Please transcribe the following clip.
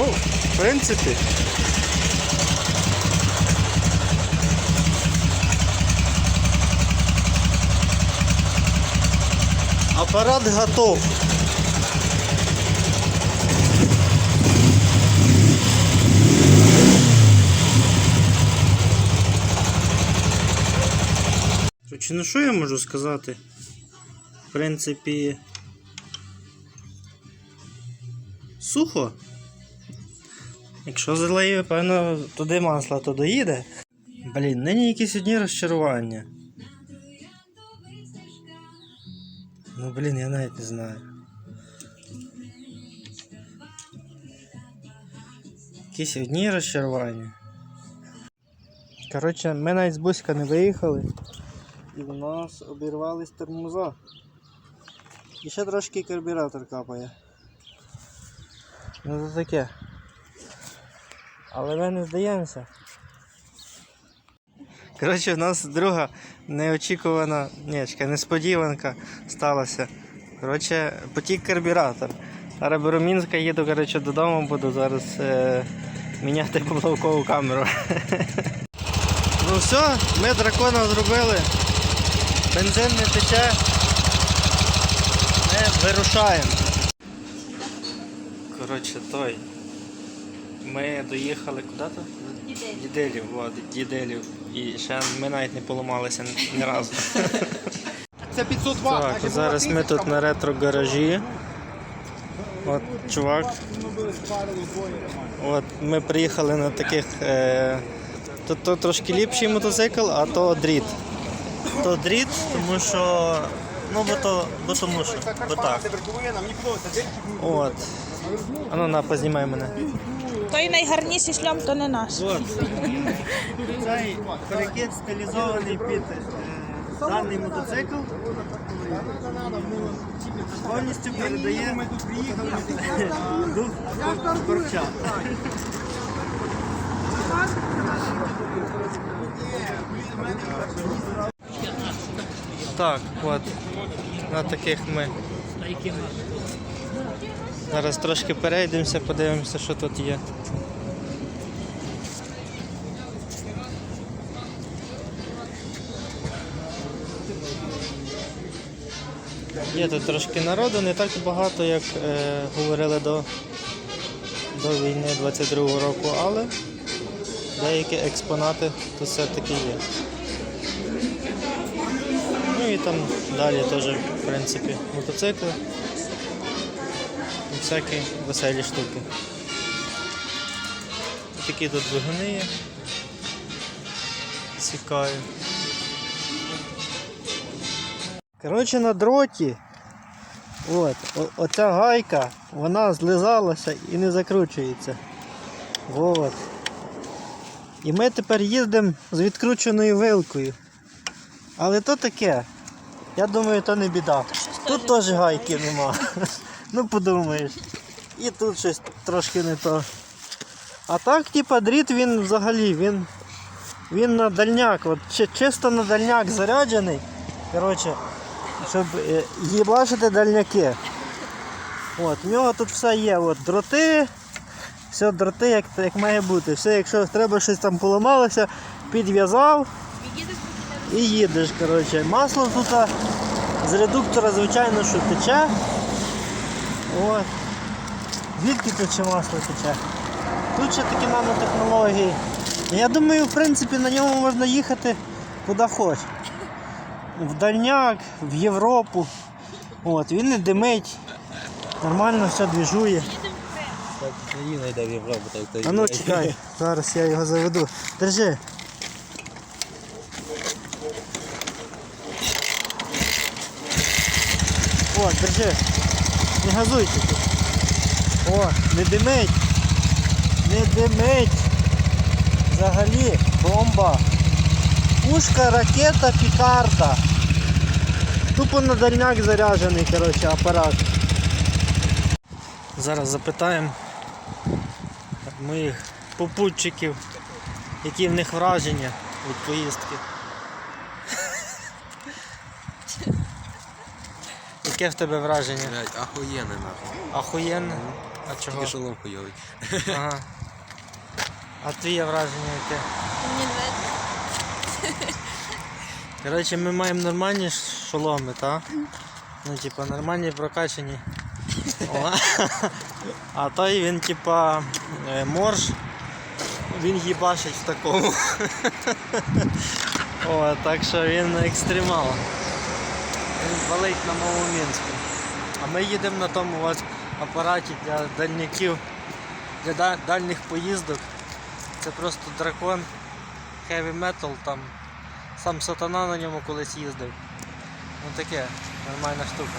Ну, в принципі. Апарат готов. Короче, ну що я можу сказати? В принципі. Сухо. Якщо залиє, певно, туди масло, то доїде. Блін, нині якісь одні розчарування. Ну блін, я навіть не знаю. Якісь одні розчарування. Коротше, ми навіть з Бузька не виїхали. І в нас обірвались тормоза. І ще трошки карбюратор капає. Ну це таке. Але ми не здаємося. Коротше, в нас друга неочікувана, ні, чекай, несподіванка сталася. Коротше, потік карбюратор. Зараз беру Мінська, їду коротше, додому, буду зараз е, міняти поплавкову камеру. ну все, ми дракона зробили. Бензин не тече. Ми вирушаємо. Коротше, той. Ми доїхали куди то? Діделів, діделів. І ще ми навіть не поламалися ні- разу. Це 500 ватт. Так, зараз ми тут на ретро гаражі. От чувак. От ми приїхали на таких. Е, то, то трошки ліпший мотоцикл, а то дріт. То дріт, тому що. Ну, бо то, бо тому що. Бо так. От. А ну на, познімай мене. Той найгарніший шльом, то не наш. Цей перекид стилізований під е, даний мотоцикл. Повністю передає дух корча. Так, от. На таких ми. Зараз трошки перейдемося, подивимося, що тут є. Є тут трошки народу, не так багато, як е, говорили до, до війни 22-го року, але деякі експонати тут все-таки є. Ну і там далі теж, в принципі, мотоцикли всякі веселі штуки. Такі тут двигуни є. Цікаві. Коротше, на дроті. От, о- оця гайка, вона злизалася і не закручується. От. І ми тепер їздимо з відкрученою вилкою. Але то таке. Я думаю, то не біда. Тут теж гайки нема. Ну подумаєш. І тут щось трошки не то. А так, типа, дріт він взагалі, він, він на дальняк, от, чи- чисто на дальняк заряджений. Коротше, щоб е, їбашити дальняки. От, в нього тут все є. От, дроти, все дроти, як, як має бути. Все, якщо треба щось там поламалося, підв'язав і їдеш. Коротше. Масло тут з редуктора, звичайно, що тече. От. Звідки тече масло тече? Тут ще такі нанотехнології. Я думаю, в принципі, на ньому можна їхати куди хочеш в дальняк, в Європу. От, він не димить, нормально все двіжує. Так, йде в Європу, так то А ну чекай, зараз я його заведу. Держи. О, держи. Не газуйте тут. О, не димить. Не димить. Взагалі бомба. Пушка, ракета, пікарда. Тупо на дальняк заряджений, коротше, апарат. Зараз запитаємо моїх попутчиків, які в них враження від поїздки. Яке в тебе враження? Блять, ахуєнне нахуй. Ахуєнне. А чого? Тільки шолом хуйовий. Ага. А твоє враження яке? Мені не. Коротше, ми маємо нормальні шоломи, так? Ну, типа, нормальні прокачані. О. А той він, типа, е, морж, він їбашить в такому. О, так що він екстремал. Валить на Маломінську. А ми їдемо на тому ось апараті для дальняків, для да- дальніх поїздок. Це просто дракон, heavy metal там. Сам сатана на ньому колись їздив. Ну таке, нормальна штука.